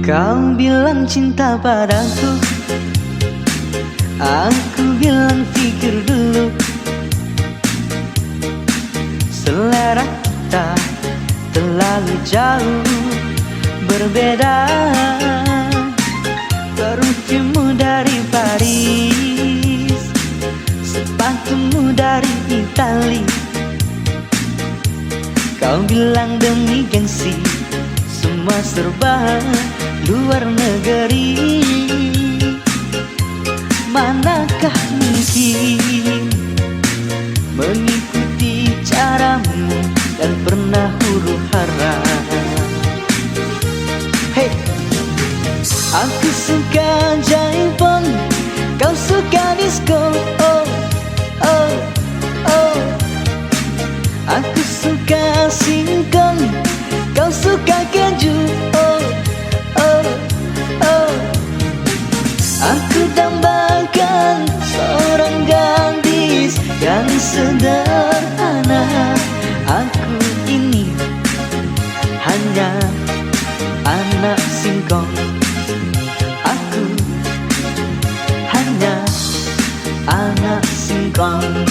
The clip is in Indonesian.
Kau bilang cinta padaku. Aku bilang pikir dulu. Selera kita terlalu jauh. Berbeda Perfumu dari Paris Sepatumu dari Itali Kau bilang demi gengsi serba luar negeri. Manakah mungkin Mengikuti caramu Dan pernah huru hara? Hey Aku suka jaipong Kau suka disco. Oh Oh Oh. Aku suka singkong Aku tambahkan seorang gadis yang sederhana. Aku ini hanya anak singkong. Aku hanya anak singkong.